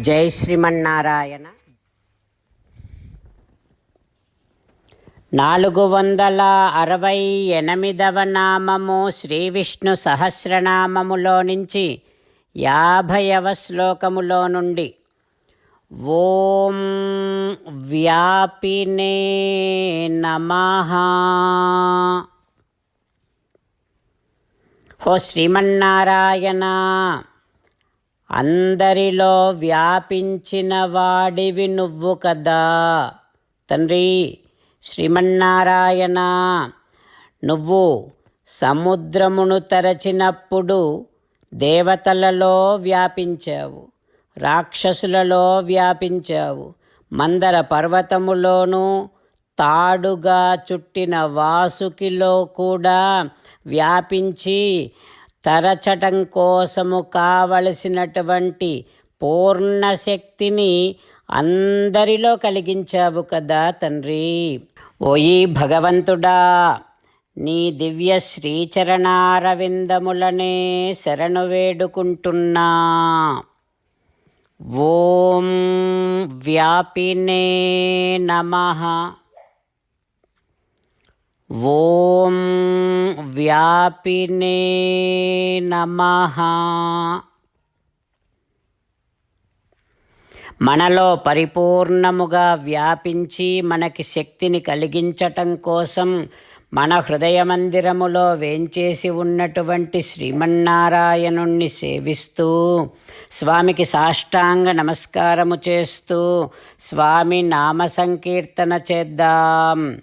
జై శ్రీమన్నారాయణ. నాలుగు వందల అరవై ఎనిమిదవ నామము శ్రీ విష్ణు సహస్రనామములో నుంచి యాభైవ శ్లోకములో నుండి ఓం వ్యాపినే నమ. ఓ శ్రీమన్నారాయణ. అందరిలో వ్యాపించిన వాడివి నువ్వు కదా. తండ్రి శ్రీమన్నారాయణ నువ్వు సముద్రమును తరచినప్పుడు దేవతలలో వ్యాపించావు రాక్షసులలో వ్యాపించావు మందర పర్వతములోనూ తాడుగా చుట్టిన వాసుకిలో కూడా వ్యాపించి తరచటం కోసము కావలసినటువంటి పూర్ణ శక్తిని అందరిలో కలిగించావు కదా తండ్రి. ఓయి భగవంతుడా నీ దివ్య శ్రీచరణారవిందములనే శరణు వేడుకుంటున్నా. ఓం వ్యాపినే నమః. ఓం వ్యాపినే నమ. మనలో పరిపూర్ణముగా వ్యాపించి మనకి శక్తిని కలిగించటం కోసం మన హృదయ మందిరములో వేంచేసి ఉన్నటువంటి శ్రీమన్నారాయణుణ్ణి సేవిస్తూ స్వామికి సాష్టాంగ నమస్కారము చేస్తూ స్వామి నామ సంకీర్తన చేద్దాం.